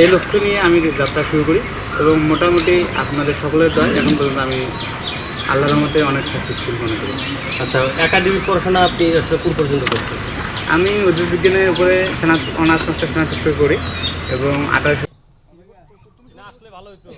এই লক্ষ্য নিয়ে আমি যাত্রা শুরু করি এবং মোটামুটি আপনাদের সকলের দয় এখন পর্যন্ত আমি আল্লাহর মতে অনেক সাকসেসফুল মনে করি। আচ্ছা একাডেমিক পড়াশোনা আপনি কোন পর্যন্ত করছেন? আমি উদ্ভিদ বিজ্ঞানের উপরে স্নাত অনার্স মাস্টার স্নাতক করি এবং আঠারোশো না আসলে ভালো হতো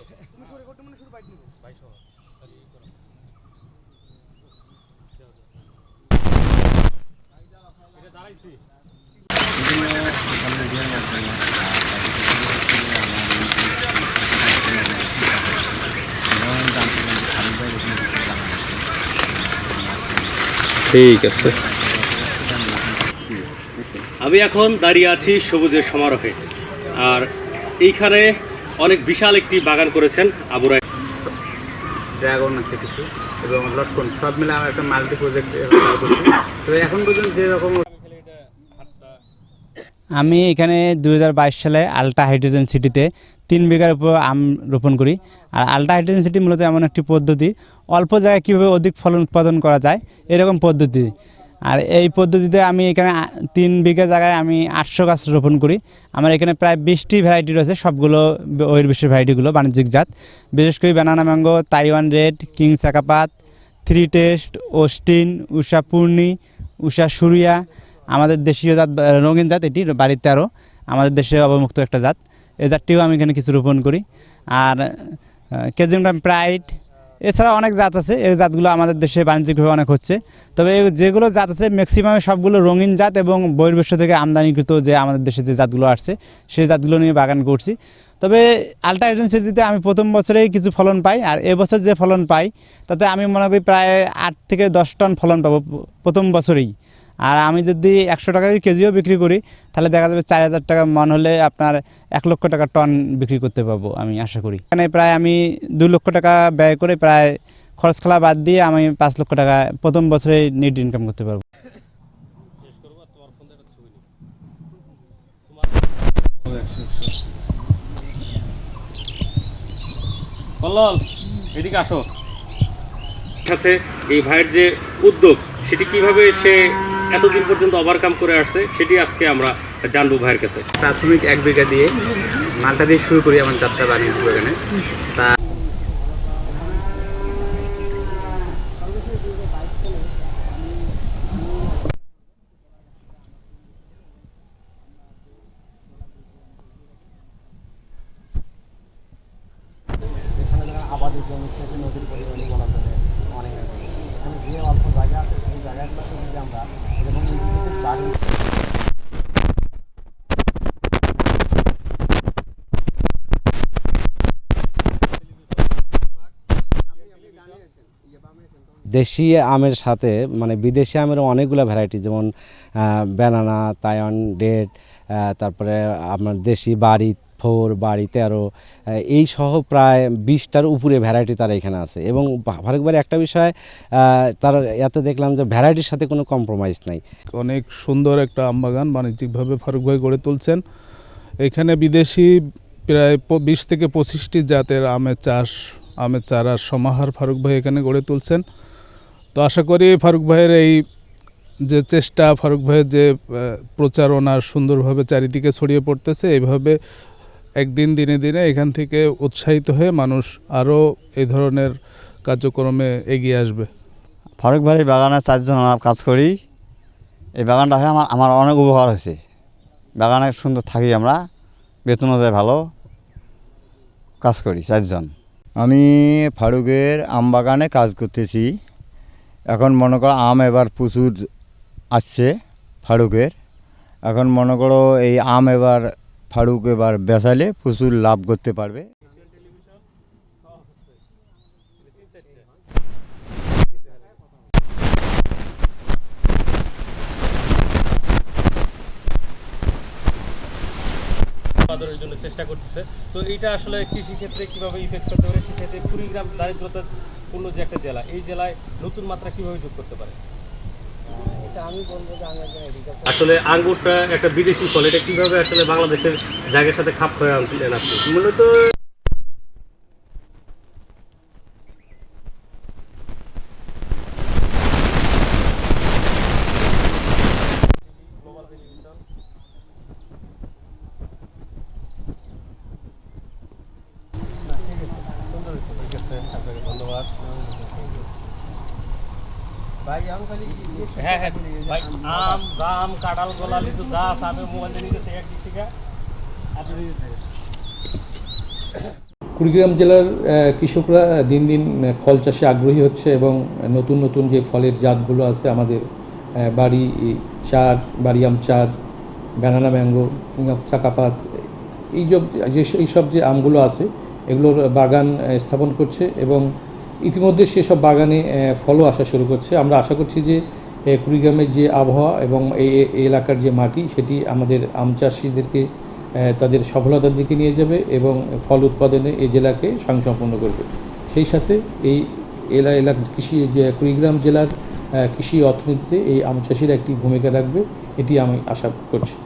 ঠিক আছে। আমি এখন দাঁড়িয়ে আছি সবুজের সমারোহে। আর এইখানে অনেক বিশাল একটি বাগান করেছেন আবুরা ড্রাগন আছে কিছু এবং লটকন সব মিলে আমার একটা মাল্টি প্রজেক্ট তো এখন পর্যন্ত যেরকম আমি এখানে দু হাজার বাইশ সালে আলট্রা হাইড্রোজেন সিটিতে তিন বিঘার উপর আম রোপণ করি। আর আলট্রা হাইড্রোজেন সিটি মূলত এমন একটি পদ্ধতি, অল্প জায়গায় কীভাবে অধিক ফলন উৎপাদন করা যায়, এরকম পদ্ধতি। আর এই পদ্ধতিতে আমি এখানে তিন বিঘা জায়গায় আমি আটশো গাছ রোপণ করি। আমার এখানে প্রায় বিশটি ভ্যারাইটি রয়েছে, সবগুলো ওয়ের বিশ্বের ভ্যারাইটিগুলো বাণিজ্যিক জাত। বিশেষ করে banana mango Taiwan red king চাকাপাত three taste Osteen উষা পূর্ণি উষা সুরিয়া আমাদের দেশীয় জাত রঙিন জাত এটি, বাড়িতে আরও আমাদের দেশে অবমুক্ত একটা জাত। এই জাতটিও আমি এখানে কিছু রোপণ করি। আর কেজিমটাম প্রাইড এছাড়া অনেক জাত আছে। এই জাতগুলো আমাদের দেশে বাণিজ্যিকভাবে অনেক হচ্ছে। তবে যেগুলো জাত আছে ম্যাক্সিমামে সবগুলো রঙিন জাত এবং বহির্বিশ্ব থেকে আমদানিকৃত যে আমাদের দেশে যে জাতগুলো আসছে, সেই জাতগুলো নিয়ে বাগান করছি। তবে আলট্রা এজেন্সিতে আমি প্রথম বছরেই কিছু ফলন পাই আর এবছর যে ফলন পাই, তাতে আমি মনে করি প্রায় আট থেকে দশ টন ফলন পাবো প্রথম বছরেই। আর আমি যদি একশো টাকা করে কেজিও বিক্রি করি তাহলে দেখা যাবে চার হাজার টাকা মন হলে আপনার এক লক্ষ টাকা টন বিক্রি করতে পারব আমি আশা করি। এখানে প্রায় আমি দু লক্ষ টাকা ব্যয় করে প্রায় খরচ খেলা বাদ দিয়ে আমি পাঁচ লক্ষ টাকা প্রথম বছরে নেট ইনকাম করতে পারব। কল্লল এদিকে আসো। সাথে এই ভাইয়ের যে উদ্যোগ সেটি কীভাবে সে এতদিন পর্যন্ত ওভারকাম করে আসছে সেটি আজকে আমরা জানব ভাইয়ের কাছে। প্রাথমিক এক বিঘা দিয়ে মালটা দিয়ে শুরু করি আমার যাত্রা বানিয়ে এখানে তা দেশি আমের সাথে মানে বিদেশি আমের অনেকগুলো ভ্যারাইটি যেমন ব্যানানা তায়ন ডেট তারপরে আপনার দেশি বাড়ি ফোর বাড়ি তেরো এই সহ প্রায় বিশটার উপরে ভ্যারাইটি তারা এখানে আছে। এবং ভা- ফারুকবাড়ি একটা বিষয় তার এতে দেখলাম যে ভ্যারাইটির সাথে কোনো কম্প্রোমাইজ নাই। অনেক সুন্দর একটা আম বাগান বাণিজ্যিকভাবে ফারুক ভাই গড়ে তুলছেন। এখানে বিদেশি প্রায় বিশ থেকে পঁচিশটি জাতের আমের চাষ, আমের চারার সমাহার ফারুক ভাই এখানে গড়ে তুলছেন। তো আশা করি ফারুক ভাইয়ের এই যে চেষ্টা, ফারুক ভাইয়ের যে প্রচারণা সুন্দরভাবে চারিদিকে ছড়িয়ে পড়তেছে, এইভাবে একদিন দিনে দিনে এখান থেকে উৎসাহিত হয়ে মানুষ আরও এই ধরনের কার্যক্রমে এগিয়ে আসবে। ফারুক ভাই বাগানে চারজন আমরা কাজ করি। এই বাগানটা হয়ে আমার আমার অনেক উপকার হয়েছে। বাগানে সুন্দর থাকি আমরা বেতনও দেয় ভালো কাজ করি চারজন। আমি ফারুকের আম বাগানে কাজ করতেছি। এখন মনে করো আম এবার প্রচুর আসছে ফারুকের। এখন মনে করো এই আম এবার ফারুক এবার বেচালে প্রচুর লাভ করতে পারবে। উৎপাদনের জন্য চেষ্টা করতেছে। তো এটা আসলে কৃষি ক্ষেত্রে কীভাবে ইফেক্ট করতে পারে? সেক্ষেত্রে কুড়িগ্রাম দারিদ্রতা পূর্ণ যে একটা জেলা, এই জেলায় নতুন মাত্রা কীভাবে যোগ করতে পারে? আসলে আঙ্গুরটা একটা বিদেশি ফল এটা কীভাবে আসলে বাংলাদেশের জায়গার সাথে খাপ খাওয়া আনছিলেন আপনি মূলত ধন্যবাদ। হ্যাঁ হ্যাঁ ভাই আম জাম কাঁঠাল গোলা লিচু যা আছে আমি মোবাইল দিয়ে নিতে একদিক থেকে। আপনি কুড়িগ্রাম জেলার কৃষকরা দিন দিন ফল চাষে আগ্রহী হচ্ছে এবং নতুন নতুন যে ফলের জাতগুলো আছে আমাদের বাড়ি চার বাড়িয়াম চার ব্যানানা ম্যাঙ্গো কিংবা চাকাপাত এই সব যে এইসব যে আমগুলো আছে এগুলোর বাগান স্থাপন করছে এবং ইতিমধ্যে সেসব বাগানে ফলও আসা শুরু করছে। আমরা আশা করছি যে কুড়িগ্রামের যে আবহাওয়া এবং এই এলাকার যে মাটি, সেটি আমাদের আম চাষিদেরকে তাদের সফলতার দিকে নিয়ে যাবে এবং ফল উৎপাদনে এই জেলাকে স্বয়ংসম্পন্ন করবে। সেই সাথে এই এলা, এলাকা কৃষি কুড়িগ্রাম জেলার কৃষি অর্থনীতিতে এই আম চাষির একটি ভূমিকা রাখবে, এটি আমি আশা করছি।